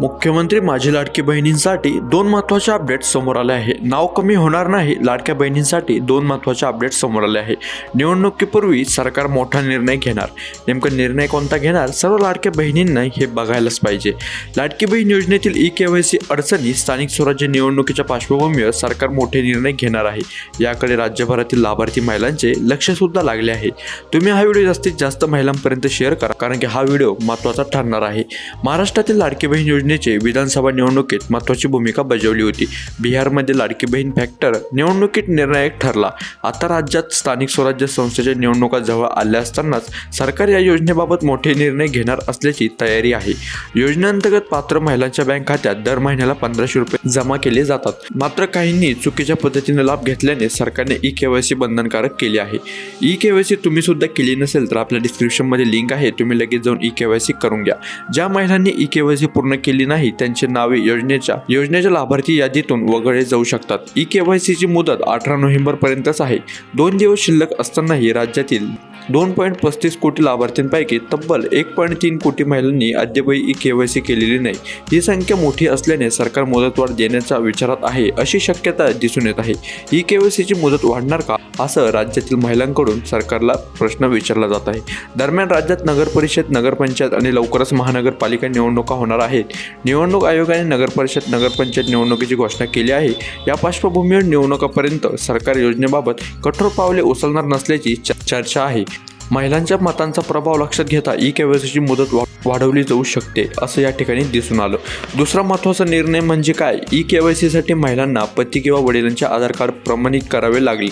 मुख्यमंत्री माझी लाडकी बहिणींसाठी दोन महत्त्वाचे अपडेट समोर आले आहे. नाव कमी होणार नाही लाडक्या बहिणींसाठी दोन महत्त्वाचे अपडेट समोर आले आहे. निवडणुकीपूर्वी सरकार मोठा निर्णय घेणार. नेमका निर्णय कोणता घेणार? सर्व लाडक्या बहिणींना हे बघायलाच पाहिजे. लाडकी बहीण योजनेतील ई के वाय सी अडचणी स्थानिक स्वराज्य निवडणुकीच्या पार्श्वभूमीवर सरकार मोठे निर्णय घेणार आहे. याकडे राज्यभरातील लाभार्थी महिलांचे लक्ष सुद्धा लागले आहे. तुम्ही हा व्हिडिओ जास्तीत जास्त महिलांपर्यंत शेअर करा कारण की हा व्हिडिओ महत्त्वाचा ठरणार आहे. महाराष्ट्रातील लाडकी बहीण योजनेचे विधानसभा निवडणुकीत महत्त्वाची भूमिका बजावली होती. बिहारमध्ये लाडकी बहीण फॅक्टर निवडणुकीत निर्णायक ठरला. आता राज्यात स्थानिक स्वराज्य संस्थेच्या निवडणुका जवळ आल्या असतानाच सरकार या योजनेबाबत मोठे निर्णय घेणार असल्याची तयारी आहे. योजनेअंतर्गत पात्र महिलांच्या बँक खात्यात दर महिन्याला पंधराशे रुपये जमा केले जातात. मात्र काहींनी चुकीच्या पद्धतीने लाभ घेतल्याने सरकारने ई केवायसी बंधनकारक केली आहे. ई केवायसी तुम्ही सुद्धा केली नसेल तर आपल्या डिस्क्रिप्शनमध्ये लिंक आहे. तुम्ही लगेच जाऊन ई केवायसी करून घ्या. ज्या महिलांनी ई केवायसी पूर्ण केली नाही त्यांचे नावे योजनेच्या योजनेच्या लाभार्थी यादीतून वगळले जाऊ शकतात. ई के वाय मुदत अठरा नोव्हेंबरपर्यंतच आहे. दोन दिवस शिल्लक असतानाही राज्यातील दोन पॉईंट पस्तीस कोटी लाभार्थ्यांपैकी तब्बल एक पॉईंट तीन कोटी महिलांनी अद्यापही ई के वाय सी केलेली नाही. ही संख्या मोठी असल्याने सरकार मुदतवाढ देण्याचा विचारात आहे अशी शक्यता दिसून येत आहे. ई के वाय सीची मुदत वाढणार का असं राज्यातील महिलांकडून सरकारला प्रश्न विचारला जात आहे. दरम्यान राज्यात नगरपरिषद नगरपंचायत आणि लवकरच महानगरपालिका निवडणुका होणार आहेत. निवडणूक आयोगाने नगरपरिषद नगरपंचायत निवडणुकीची घोषणा केली आहे. या पार्श्वभूमीवर निवडणुकापर्यंत सरकार योजनेबाबत कठोर पावले उचलणार नसल्याची च- चर्चा आहे. महिलांच्या मतांचा प्रभाव लक्षात घेता ई केवायसीची मुदत वाढवली जाऊ शकते असं या ठिकाणी दिसून आलं. दुसरा महत्त्वाचा निर्णय म्हणजे काय? ई केवायसीसाठी महिलांना पती किंवा वडिलांचे आधार कार्ड प्रमाणित करावे लागले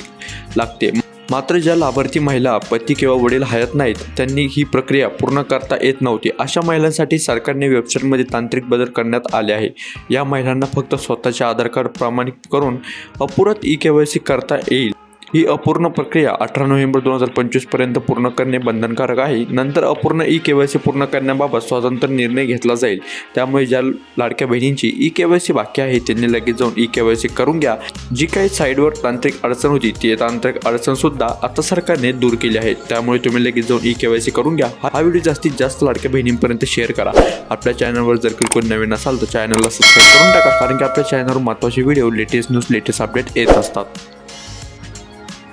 लागते. मात्र ज्या लाभार्थी महिला पती किंवा वडील हयात नाहीत त्यांनी ही प्रक्रिया पूर्ण करता येत नव्हती. अशा महिलांसाठी सरकारने वेबसाईटमध्ये तांत्रिक बदल करण्यात आले आहे. या महिलांना फक्त स्वतःचे आधार कार्ड प्रमाणित करून अपुरात ई केवायसी करता येईल. ही अपूर्ण प्रक्रिया अठरा नोव्हेंबर दोन हजार पंचवीसपर्यंत पूर्ण करणे बंधनकारक आहे. नंतर अपूर्ण ई के वाय सी पूर्ण करण्याबाबत स्वतंत्र निर्णय घेतला जाईल. त्यामुळे ज्या लाडक्या बहिणींची ई के वाय सी बाकी आहे त्यांनी लगेच जाऊन ई के वाय सी करून घ्या. जी काही साईडवर तांत्रिक अडचण होती ती तांत्रिक अडचणसुद्धा आता सरकारने दूर केली आहे. त्यामुळे तुम्ही लगेच जाऊन ई के वाय सी करून घ्या. हा व्हिडिओ जास्तीत जास्त लाडक्या बहिणींपर्यंत शेअर करा. आपल्या चॅनलवर जर काही कोणी नवीन असाल तर चॅनलला सबस्क्राईब करून टाका कारण की आपल्या चॅनलवर महत्त्वाचे video latest news latest update येत असतात.